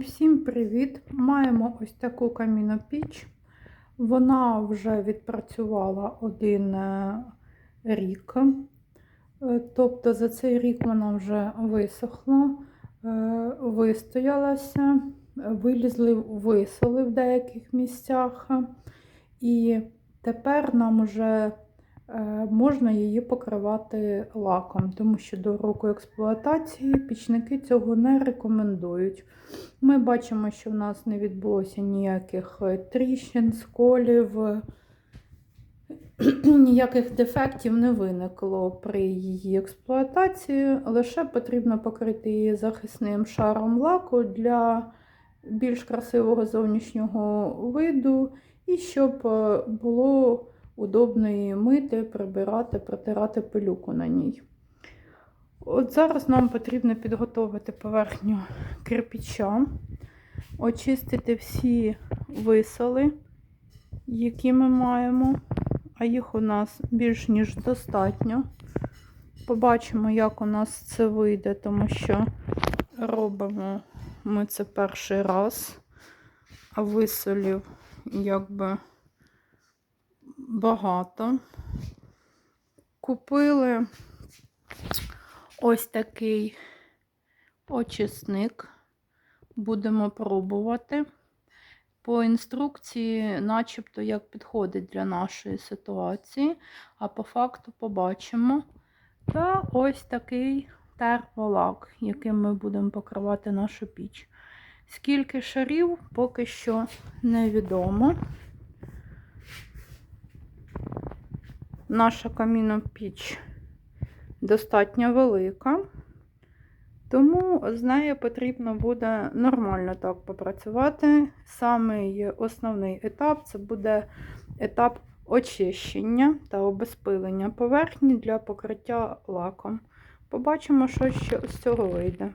Всім привіт! Маємо ось таку камінопіч. Вона вже відпрацювала один е, рік. Е, Тобто за цей рік вона вже висохла, е, вистоялася, вилізли висоли в деяких місцях. І тепер нам вже можна її покривати лаком, тому що до року експлуатації пічники цього не рекомендують. Ми бачимо, що в нас не відбулося ніяких е, тріщин, сколів, е, ніяких дефектів не виникло при її експлуатації. Лише потрібно покрити її захисним шаром лаку для більш красивого зовнішнього виду, і щоб е, було удобно її мити, прибирати, протирати пилюку на ній. От зараз нам потрібно підготувати поверхню кирпича, очистити всі висоли, які ми маємо, а їх у нас більш ніж достатньо. Побачимо, як у нас це вийде, тому що робимо ми це перший раз, а висолів якби багато. Купили ось такий очисник. Будемо пробувати. По інструкції, начебто, як підходить для нашої ситуації, а по факту побачимо. Та ось такий термолак, яким ми будемо покривати нашу піч. Скільки шарів, поки що невідомо. Наша камінопіч достатньо велика, тому з нею потрібно буде нормально так попрацювати. Самий основний етап це буде етап очищення та обезпилення поверхні для покриття лаком. Побачимо, що з цього вийде.